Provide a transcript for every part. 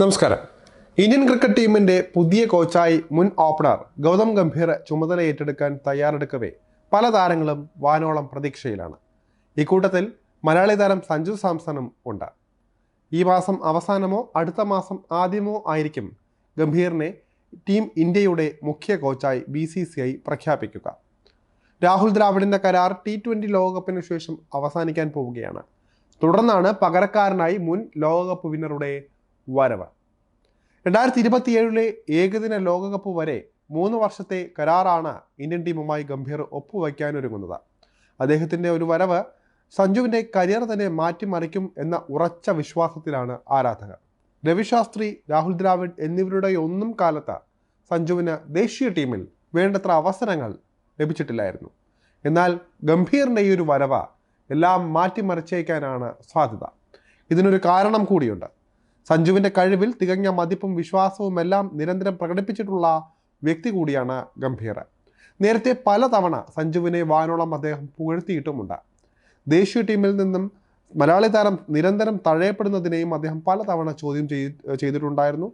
നമസ്കാരം. Indian cricket ടീമിന്റെ പുതിയ കോച്ചായി മുൻ ഓപ്പണർ ഗൗതം ഗംഭീർ ചുമതല ഏറ്റെടുക്കാൻ തയ്യാറെടുക്കവേ പല താരങ്ങളും വാനോളം പ്രതീക്ഷയിലാണ്. ഇക്കൂട്ടത്തിൽ മലയാളി താരം സഞ്ജു സാംസണും ഉണ്ട്. ഈ മാസം അവസാനമോ അടുത്ത മാസം ആദ്യമോ ആയിരിക്കും ഗംഭീറിനെ ടീം ഇന്ത്യയുടെ മുഖ്യ കോച്ചായി ബി സി സി ഐ പ്രഖ്യാപിക്കുക. രാഹുൽ ദ്രാവിഡിന്റെ കരാർ ടി ട്വന്റി ലോകകപ്പിന് ശേഷം അവസാനിക്കാൻ പോവുകയാണ്. തുടർന്നാണ് പകരക്കാരനായി മുൻ ലോകകപ്പ് വിന്നറുടെ വരവ്. രണ്ടായിരത്തി ഇരുപത്തിയേഴിലെ ഏകദിന ലോകകപ്പ് വരെ മൂന്ന് വർഷത്തെ കരാറാണ് ഇന്ത്യൻ ടീമുമായി ഗംഭീർ ഒപ്പുവയ്ക്കാനൊരുങ്ങുന്നത്. അദ്ദേഹത്തിന്റെ ഒരു വരവ് സഞ്ജുവിന്റെ കരിയർ തന്നെ മാറ്റിമറിക്കും എന്ന ഉറച്ച വിശ്വാസത്തിലാണ് ആരാധകർ. രവിശാസ്ത്രി രാഹുൽ ദ്രാവിഡ് എന്നിവരുടെ ഒന്നും കാലത്ത് സഞ്ജുവിന് ദേശീയ ടീമിൽ വേണ്ടത്ര അവസരങ്ങൾ ലഭിച്ചിട്ടില്ലായിരുന്നു. എന്നാൽ ഗംഭീറിന്റെ ഈ ഒരു വരവ് എല്ലാം മാറ്റിമറിച്ചേക്കാനാണ് സാധ്യത. ഇതിനൊരു കാരണം കൂടിയുണ്ട്. സഞ്ജുവിന്റെ കഴിവിൽ തികഞ്ഞ മതിപ്പും വിശ്വാസവും എല്ലാം നിരന്തരം പ്രകടിപ്പിച്ചിട്ടുള്ള വ്യക്തി കൂടിയാണ് ഗംഭീർ. നേരത്തെ പലതവണ സഞ്ജുവിനെ വാനോളം അദ്ദേഹം പുകഴ്ത്തിയിട്ടുമുണ്ട്. ദേശീയ ടീമിൽ നിന്നും മലയാളി താരം നിരന്തരം തഴയപ്പെടുന്നതിനെയും അദ്ദേഹം പലതവണ ചോദ്യം ചെയ്- ചെയ്തിട്ടുണ്ടായിരുന്നു.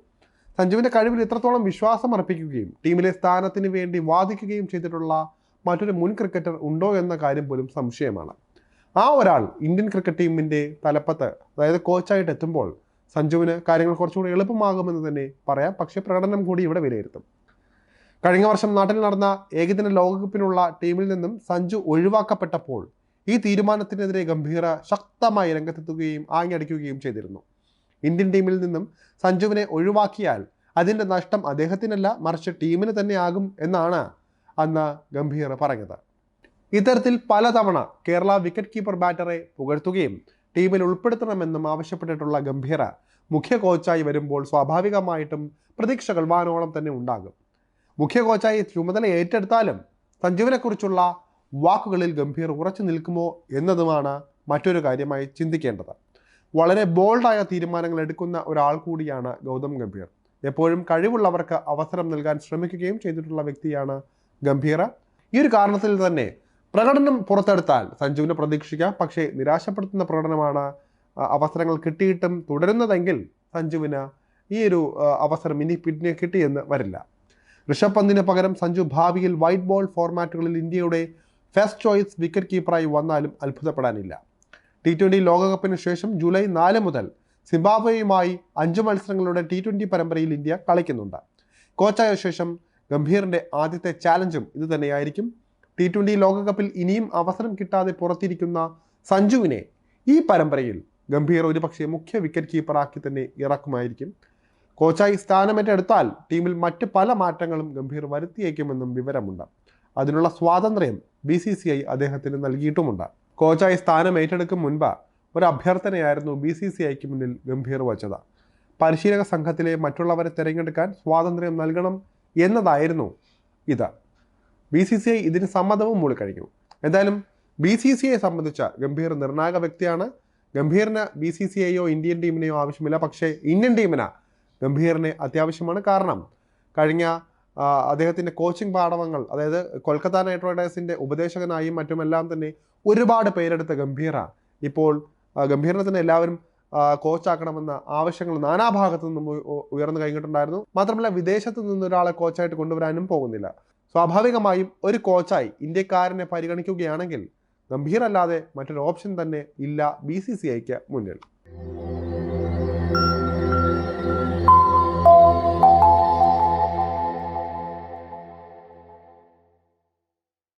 സഞ്ജുവിന്റെ കഴിവിൽ ഇത്രത്തോളം വിശ്വാസം അർപ്പിക്കുകയും ടീമിലെ സ്ഥാനത്തിന് വേണ്ടി വാദിക്കുകയും ചെയ്തിട്ടുള്ള മറ്റൊരു മുൻ ക്രിക്കറ്റർ ഉണ്ടോ എന്ന കാര്യം പോലും സംശയമാണ്. ആ ഒരാൾ ഇന്ത്യൻ ക്രിക്കറ്റ് ടീമിന്റെ തലപ്പത്ത് അതായത് കോച്ചായിട്ട് എത്തുമ്പോൾ സഞ്ജുവിന് കാര്യങ്ങൾ കുറച്ചുകൂടി എളുപ്പമാകുമെന്ന് തന്നെ പറയാം. പക്ഷേ പ്രകടനം കൂടി ഇവിടെ വിലയിരുത്തും. കഴിഞ്ഞ വർഷം നാട്ടിൽ നടന്ന ഏകദിന ലോകകപ്പിനുള്ള ടീമിൽ നിന്നും സഞ്ജു ഒഴിവാക്കപ്പെട്ടപ്പോൾ ഈ തീരുമാനത്തിനെതിരെ ഗംഭീര ശക്തമായി രംഗത്തെത്തുകയും ആഞ്ഞടിക്കുകയും ചെയ്തിരുന്നു. ഇന്ത്യൻ ടീമിൽ നിന്നും സഞ്ജുവിനെ ഒഴിവാക്കിയാൽ അതിന്റെ നഷ്ടം അദ്ദേഹത്തിനല്ല മറിച്ച് ടീമിന് തന്നെ ആകും എന്നാണ് അന്ന് ഗംഭീർ പറഞ്ഞത്. ഇത്തരത്തിൽ പലതവണ കേരള വിക്കറ്റ് കീപ്പർ ബാറ്ററെ പുകഴ്ത്തുകയും ടീമിൽ ഉൾപ്പെടുത്തണമെന്നും ആവശ്യപ്പെട്ടിട്ടുള്ള ഗംഭീര മുഖ്യ കോച്ചായി വരുമ്പോൾ സ്വാഭാവികമായിട്ടും പ്രതീക്ഷകൾ വാനോളം തന്നെ ഉണ്ടാകും. മുഖ്യ കോച്ചായി ചുമതല ഏറ്റെടുത്താലും സഞ്ജുവിനെക്കുറിച്ചുള്ള വാക്കുകളിൽ ഗംഭീർ ഉറച്ചു നിൽക്കുമോ എന്നതുമാണ് മറ്റൊരു കാര്യമായി ചിന്തിക്കേണ്ടത്. വളരെ ബോൾഡായ തീരുമാനങ്ങൾ എടുക്കുന്ന ഒരാൾ കൂടിയാണ് ഗൗതം ഗംഭീർ. എപ്പോഴും കഴിവുള്ളവർക്ക് അവസരം നൽകാൻ ശ്രമിക്കുകയും ചെയ്തിട്ടുള്ള വ്യക്തിയാണ് ഗംഭീർ. ഈ ഒരു കാരണത്തിൽ തന്നെ പ്രകടനം പുറത്തെടുത്താൽ സഞ്ജുവിനെ പ്രതീക്ഷിക്കാം. പക്ഷേ നിരാശപ്പെടുത്തുന്ന പ്രകടനമാണ് അവസരങ്ങൾ കിട്ടിയിട്ടും തുടരുന്നതെങ്കിൽ സഞ്ജുവിന് ഈ ഒരു അവസരം ഇനി പിന്നെ കിട്ടിയെന്ന് വരില്ല. ഋഷഭ് പന്തിന് പകരം സഞ്ജു ഭാവിയിൽ വൈറ്റ് ബോൾ ഫോർമാറ്റുകളിൽ ഇന്ത്യയുടെ ഫസ്റ്റ് ചോയ്സ് വിക്കറ്റ് കീപ്പറായി വന്നാലും അത്ഭുതപ്പെടാനില്ല. ടി ട്വന്റി ലോകകപ്പിന് ശേഷം ജൂലൈ നാല് മുതൽ സിംബാബ്വേയുമായി അഞ്ച് മത്സരങ്ങളുടെ ടി ട്വന്റി പരമ്പരയിൽ ഇന്ത്യ കളിക്കുന്നുണ്ട്. കോച്ചായ ശേഷം ഗംഭീറിന്റെ ആദ്യത്തെ ചാലഞ്ചും ഇത് തന്നെയായിരിക്കും. ടി ട്വന്റി ലോകകപ്പിൽ ഇനിയും അവസരം കിട്ടാതെ പുറത്തിരിക്കുന്ന സഞ്ജുവിനെ ഈ പരമ്പരയിൽ ഗംഭീർ ഒരുപക്ഷെ മുഖ്യ വിക്കറ്റ് കീപ്പറാക്കി തന്നെ ഇറക്കുമായിരിക്കും. കോച്ചായി സ്ഥാനമേറ്റെടുത്താൽ ടീമിൽ മറ്റ് പല മാറ്റങ്ങളും ഗംഭീർ വരുത്തിയേക്കുമെന്നും വിവരമുണ്ട്. അതിനുള്ള സ്വാതന്ത്ര്യം ബി സി സി ഐ അദ്ദേഹത്തിന് നൽകിയിട്ടുമുണ്ട്. കോച്ചായി സ്ഥാനം ഏറ്റെടുക്കും മുൻപ് ഒരു അഭ്യർത്ഥനയായിരുന്നു ബി സി സി ഐക്ക് മുന്നിൽ ഗംഭീർ വച്ചത്. പരിശീലക സംഘത്തിലെ മറ്റുള്ളവരെ തിരഞ്ഞെടുക്കാൻ സ്വാതന്ത്ര്യം നൽകണം എന്നതായിരുന്നു ഇത്. ബി സി സി ഐ ഇതിന് സമ്മതവും മൂളിക്കഴിഞ്ഞു എന്തായാലും ബി സി സി ഐയെ സംബന്ധിച്ച ഗംഭീർ നിർണായക വ്യക്തിയാണ്. ഗംഭീറിന് ബി സി സി ഐയോ ഇന്ത്യൻ ടീമിനെയോ ആവശ്യമില്ല. പക്ഷേ ഇന്ത്യൻ ടീമിന് ഗംഭീറിനെ അത്യാവശ്യമാണ് കാരണം കഴിഞ്ഞ അദ്ദേഹത്തിന്റെ കോച്ചിങ് പാഠവങ്ങൾ അതായത് കൊൽക്കത്ത നൈറ്റ് റൈഡേഴ്സിന്റെ ഉപദേശകനായും മറ്റുമെല്ലാം തന്നെ ഒരുപാട് പേരെടുത്ത ഗംഭീറാണ് ഇപ്പോൾ ഗംഭീറിനെ തന്നെ എല്ലാവരും കോച്ചാക്കണമെന്ന ആവശ്യങ്ങൾ നാനാഭാഗത്തു നിന്നും ഉയർന്നു കഴിഞ്ഞിട്ടുണ്ടായിരുന്നു. മാത്രമല്ല വിദേശത്ത് നിന്ന് ഒരാളെ കോച്ചായിട്ട് കൊണ്ടുവരാനും പോകുന്നില്ല. സ്വാഭാവികമായും ഒരു കോച്ചായി ഇന്ത്യക്കാരനെ പരിഗണിക്കുകയാണെങ്കിൽ ഗംഭീർ അല്ലാതെ മറ്റൊരു ഓപ്ഷൻ തന്നെ ഇല്ല ബി സി സി ഐക്ക് മുന്നിൽ.